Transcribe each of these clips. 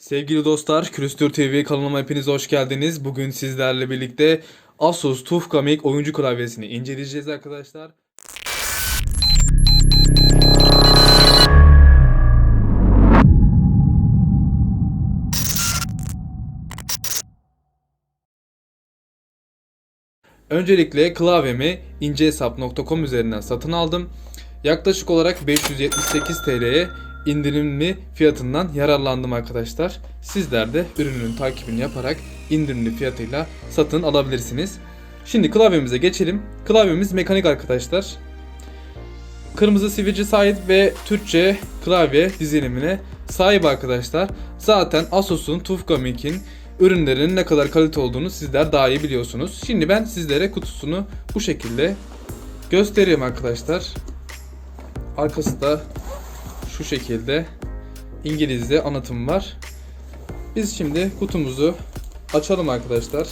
Sevgili dostlar, Külüstür TV kanalıma hepiniz hoş geldiniz. Bugün sizlerle birlikte Asus TUF Comic oyuncu klavyesini inceleyeceğiz arkadaşlar. Öncelikle klavyemi incehesap.com üzerinden satın aldım. Yaklaşık olarak 578 TL'ye indirimli fiyatından yararlandım arkadaşlar. Sizler de ürünün takibini yaparak indirimli fiyatıyla satın alabilirsiniz. Şimdi klavyemize geçelim. Klavyemiz mekanik arkadaşlar. Kırmızı sivilce sahip ve Türkçe klavye dizilimine sahip arkadaşlar. Zaten Asus'un TUF Comic'in ürünlerinin ne kadar kalite olduğunu sizler daha iyi biliyorsunuz. Şimdi ben sizlere kutusunu bu şekilde göstereyim arkadaşlar. Arkası da şu şekilde İngilizce anlatım var. Biz şimdi kutumuzu açalım arkadaşlar.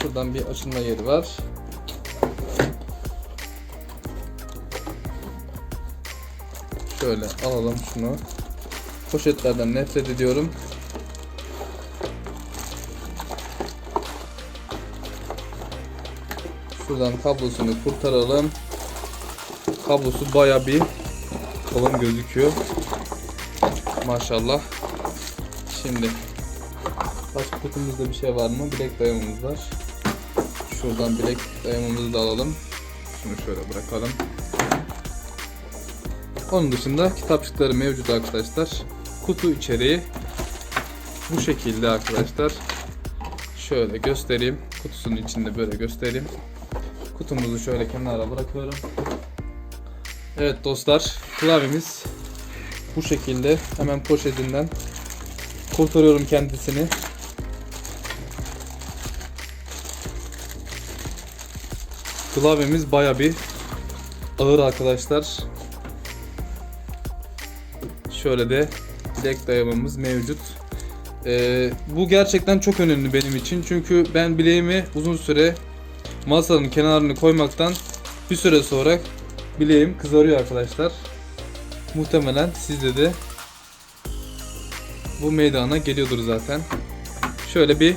Şuradan bir açılma yeri var. Şöyle alalım şunu. Poşetlerden nefret ediyorum. Şuradan kablosunu kurtaralım. Kablosu baya bir kalın gözüküyor. Maşallah. Şimdi başka kutumuzda bir şey var mı? Bilek dayamamız var. Şuradan bilek dayamamızı da alalım. Şunu şöyle bırakalım. Onun dışında kitapçıkları mevcut arkadaşlar. Kutu içeriği bu şekilde arkadaşlar. Şöyle göstereyim. Kutusunun içinde böyle göstereyim. Kutumuzu şöyle kenara bırakıyorum. Evet dostlar, klavyemiz bu şekilde. Hemen poşetinden kurtarıyorum kendisini. Klavyemiz baya bir ağır arkadaşlar. Şöyle de bilek dayamamız mevcut. Ee, bu gerçekten çok önemli benim için. Çünkü ben bileğimi uzun süre masanın kenarını koymaktan bir süre sonra bileğim kızarıyor arkadaşlar. Muhtemelen sizde de bu meydana geliyordur zaten. Şöyle bir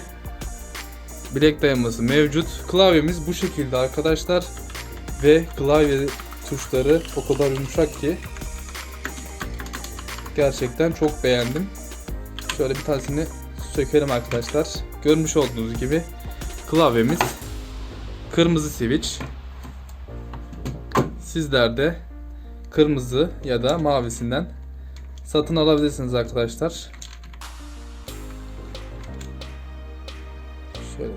bilek dayaması mevcut. Klavyemiz bu şekilde arkadaşlar. Ve klavye tuşları o kadar yumuşak ki gerçekten çok beğendim. Şöyle bir tanesini sökelim arkadaşlar. Görmüş olduğunuz gibi klavyemiz kırmızı switch. Sizler de kırmızı ya da mavisinden satın alabilirsiniz arkadaşlar. Şöyle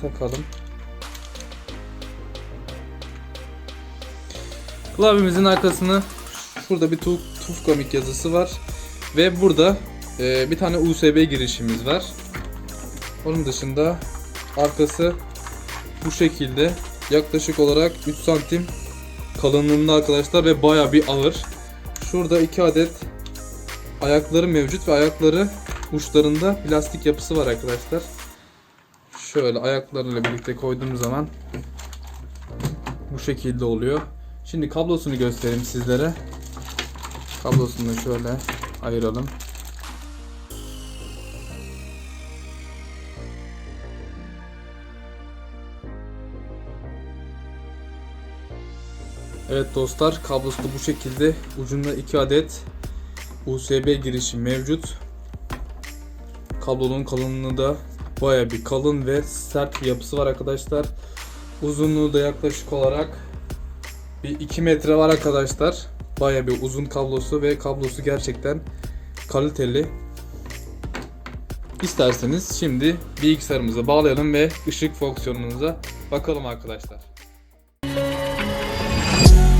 takalım. Klavyemizin arkasını şurada bir tuf, tuf komik yazısı var ve burada e, bir tane USB girişimiz var. Onun dışında arkası bu şekilde yaklaşık olarak 3 santim kalınlığında arkadaşlar ve baya bir ağır. Şurada iki adet ayakları mevcut ve ayakları uçlarında plastik yapısı var arkadaşlar. Şöyle ayaklarıyla birlikte koyduğum zaman bu şekilde oluyor. Şimdi kablosunu göstereyim sizlere. Kablosunu şöyle ayıralım. Evet dostlar kablosu da bu şekilde ucunda 2 adet USB girişi mevcut. Kablonun kalınlığı da baya bir kalın ve sert bir yapısı var arkadaşlar. Uzunluğu da yaklaşık olarak bir 2 metre var arkadaşlar. Baya bir uzun kablosu ve kablosu gerçekten kaliteli. İsterseniz şimdi bilgisayarımıza bağlayalım ve ışık fonksiyonumuza bakalım arkadaşlar. Bye.